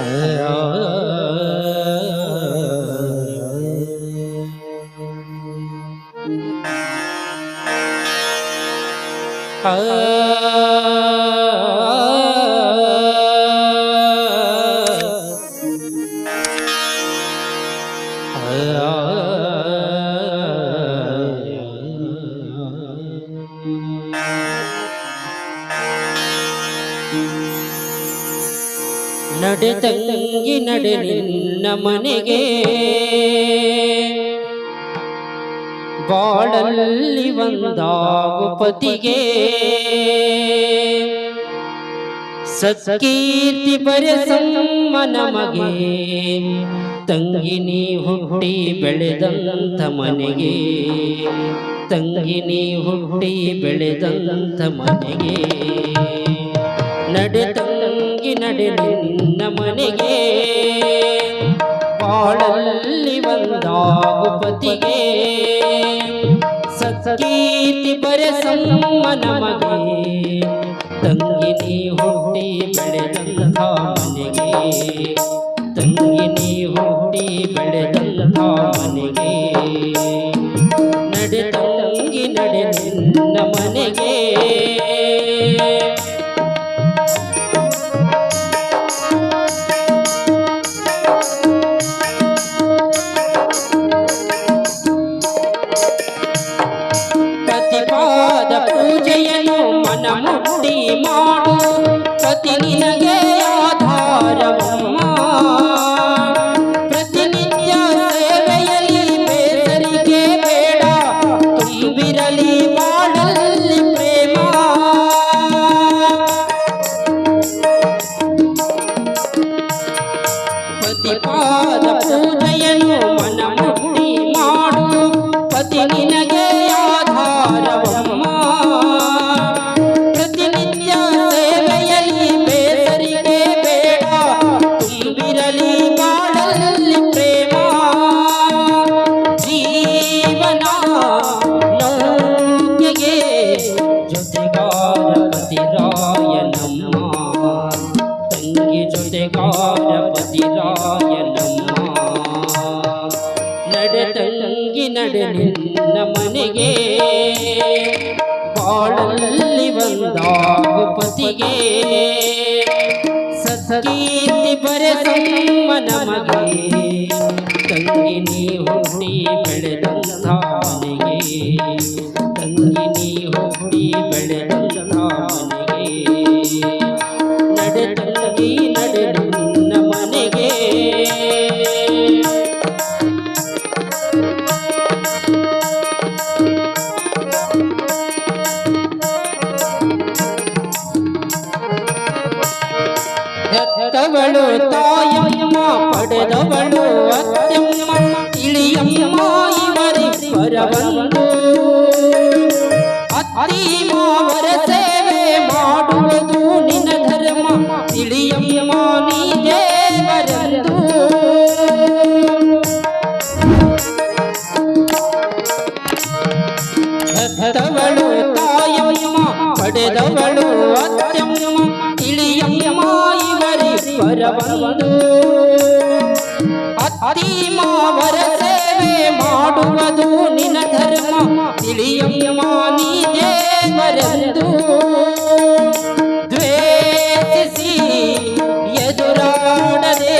ನಡೆ ನಡೆ ನಿನ್ನ ಮನೆಗೆ. ಬಾಳಲ್ಲಿ ಒಂದಾಗು ಪತಿಗೆ. ಸತ್ಕೀರ್ತಿ ಬರೆಸಮ್ಮ ನಮಗೆ. ತಂಗಿನಿ ಹುಟ್ಟಿ ಬೆಳೆದಂತ ಮನೆಗೆ. ತಂಗಿನಿ ಹುಟ್ಟಿ ಬೆಳೆದಂತ ಮನೆಗೆ. ನಡೆ ತಂಗಿ ನಡೆ ಮನೆಗೆ ಬಾಳಲ್ಲಿ ಬಂದಾಗುಪತಿಗೆ ಸತ್ಕೀರ್ತಿ ಬರೆಸಮ್ಮ ನಮಗೆ, ತಂಗಿ ನೀ ಹುಟ್ಟಿ ಬೆಳೆದಂಥ ಮನೆಗೆ. ತಂಗಿ ನೀ ಹುಟ್ಟಿ ಬೆಳೆದಂಥ ಮನೆಗೆ. ನಡೆ ತಂಗಿ ನಡೆ ನಿನ್ನ ಮನೆಗೆ. ಪತಿಪಾದ ಪೂಜೆಯನ್ನು ಮನ ಮುಟ್ಟಿ ಮಾಡು ಪತಿ ನಿನಗೆ ಮನೆಗೆ ಬಾಳಲ್ಲಿ ಬಂದಾಗ ಪತಿಗೆ ಸತ್ಕೀರ್ತಿ ಬರೆಸಮ್ಮ ನಮಗೆ. ತಂಗಿನಿ ಹುಟ್ಟಿ ಬೆಳೆದಂಥ ಮನೆಗೆ. ಹೆತ್ತವಳು ತಾಯಮ್ಮ ಪಡೆದವಳು ಅತ್ಯಮ್ಮ ತಿಳಿಯಮ್ಮ ಇವರಿಬ್ಬರ ಬಂದು ಅತ್ತಿ ಮಾವರ ಅತ್ತಿ ವರ ಸೇವೆ ಮಾಡುವುದು ನಿನ್ನ ಧರ್ಮ. ತಿಳಿಯಮ್ಮ ನೀ ದೇವರೆಂದು ದ್ವೇಷಿಸಿ ಎದುರಾಡದೆ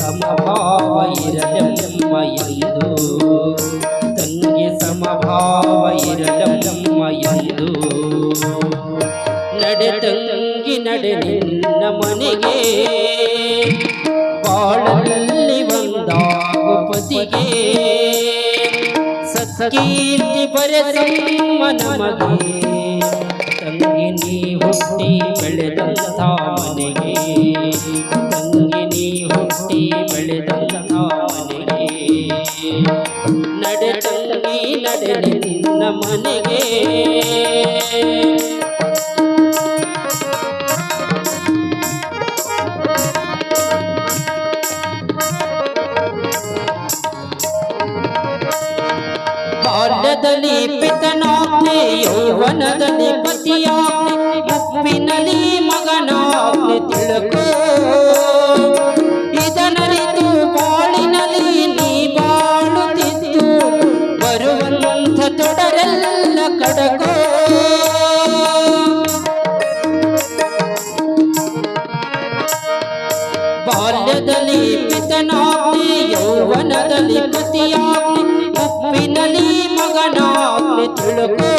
ಸಮಭಾವ ಇರಲೆಮ್ಮ ಎಂದು. ತಂಗಿ ಸಮಭಾವ ಇರಲಮ್ಮ ಎಂದು. ನಡೆ ತಂಗಿ ನಡೆ ನಿನ್ನ ಮನೆಗೆ ಪತಿಗೆ ಸತ್ಕೀರ್ತಿ ಬರೆಸಮ್ಮ ನಮಗೆ. ತಂಗಿ ನೀ ಹುಟ್ಟಿ ಬೆಳೆದಂಥ ಮನೆಗೆ. ತಂಗಿ ನೀ ಹುಟ್ಟಿ ಬೆಳೆದಂಥ ಮನೆಗೆ. ನಡೆ ತಂಗಿ ನಡೆ ನಿನ್ನ ಮನೆಗೆ. ಮನದಲ್ಲಿ ಪತಿಯಾಗ್ಲಿ ಅಪ್ಪಿನಲ್ಲಿ ಮಗನಾಗ್ಲಿ ತಿಳಕು. ಇದನರಿತು ಬಾಳಿನಲ್ಲಿ ನೀ ಬಾಳುತ್ತಿದ್ದು, ಬರುವಂಥ ತೊಡರೆಲ್ಲ ಕಡಕೋ. ಬಾಲ್ಯದಲ್ಲಿ ಪಿತನಾಗ್ಲಿ ಯೌವನದಲ್ಲಿ ಪತಿಯಾಗ್ಲಿ ಉಪ್ಪಿನಲ್ಲಿ ಮಗನಾಗ್ಲಿ ತಿಳುಕೋ.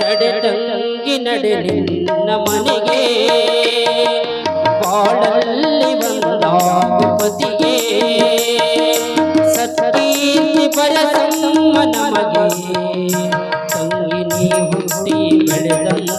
ನಡೆ ತಂಗಿ ನಡೆ ನಿನ್ನ ಮನೆಗೆ. ಬಾಳಲ್ಲಿ ಬಂದ ಪತಿಗೆ ಸತ್ತೀತಿ ಬರಸಮ್ಮ ನಮಗೆ. ತಂಗಿ, ನೀ ಹುಟ್ಟಿ ಬೆಳೆದಲ್ಲ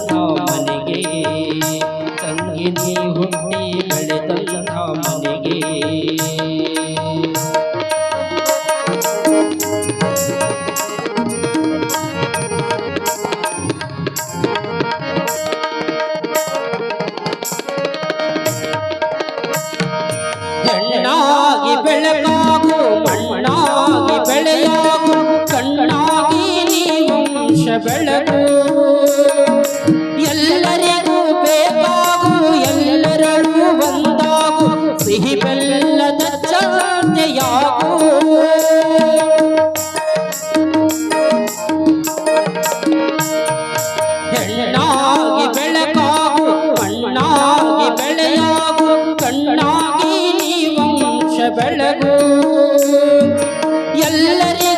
ಎಲ್ಲರ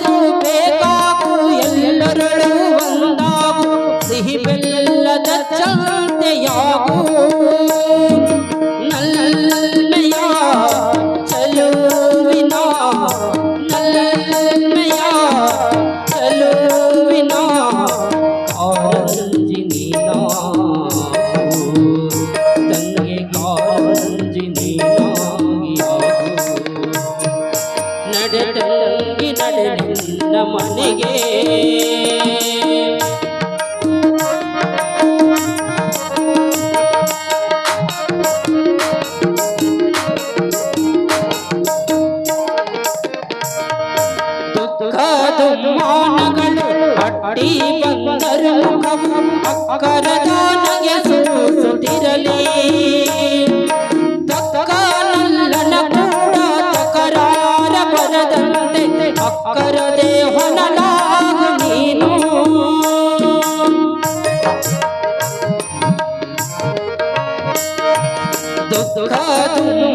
ದುಃಖ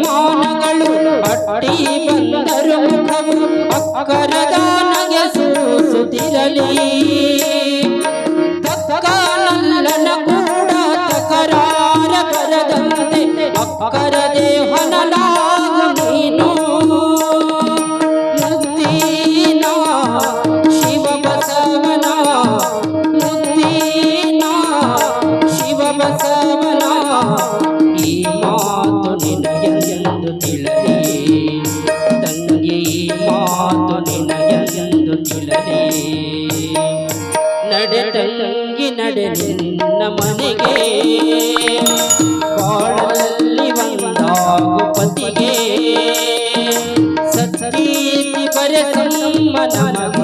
ಮಾನಗಳು ಪಟ್ಟಿ ಬಂದರು ಮುಖವು ಅಕ್ಕರದ ನಗೆ ಸೂಸುತ್ತಿರಲಿ ತಕ್ಕನಲ್ಲನ ಕೂಡ ತಕರಾರ ಬರದಂತೆ ಅಕ್ಕರದೇ ಹನ ನಿನಯ ಎಂದು ತಿಳಿದೆ ನಡೆ ತಂಗಿ ನಡೆ ನಿನ್ನ ಮನೆಗೆ. ಬಾಳಲ್ಲಿ ಬಂದಾಗು ಪತಿಗೆ. ಸತ್ತೀತಿ ಬರೆ ನಮ್ಮ ನಮಗ.